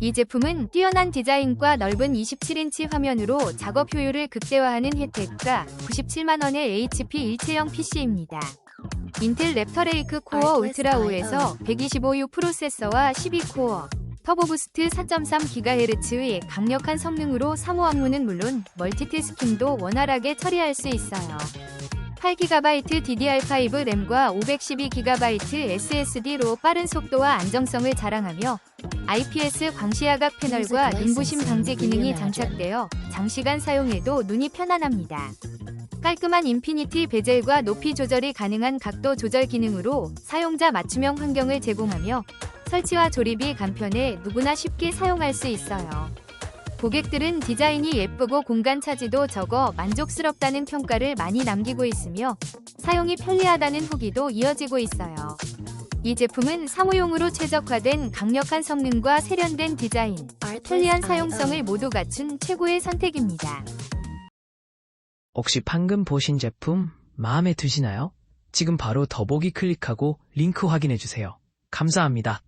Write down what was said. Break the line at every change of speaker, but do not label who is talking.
이 제품은 뛰어난 디자인과 넓은 27인치 화면으로 작업 효율을 극대화하는 혜택과 97만원의 HP 일체형 PC입니다. 인텔 랩터 레이크 코어 울트라 5에서 125U 프로세서와 12코어, 터보부스트 4.3GHz의 강력한 성능으로 사무 업무는 물론 멀티태스킹도 원활하게 처리할 수 있어요. 8GB DDR5 램과 512GB SSD로 빠른 속도와 안정성을 자랑하며 IPS 광시야각 패널과 눈부심 방지 기능이 장착되어 장시간 사용해도 눈이 편안합니다. 깔끔한 인피니티 베젤과 높이 조절이 가능한 각도 조절 기능으로 사용자 맞춤형 환경을 제공하며 설치와 조립이 간편해 누구나 쉽게 사용할 수 있어요. 고객들은 디자인이 예쁘고 공간 차지도 적어 만족스럽다는 평가를 많이 남기고 있으며 사용이 편리하다는 후기도 이어지고 있어요. 이 제품은 사무용으로 최적화된 강력한 성능과 세련된 디자인, 편리한 사용성을 모두 갖춘 최고의 선택입니다.
혹시 방금 보신 제품 마음에 드시나요? 지금 바로 더보기 클릭하고 링크 확인해주세요. 감사합니다.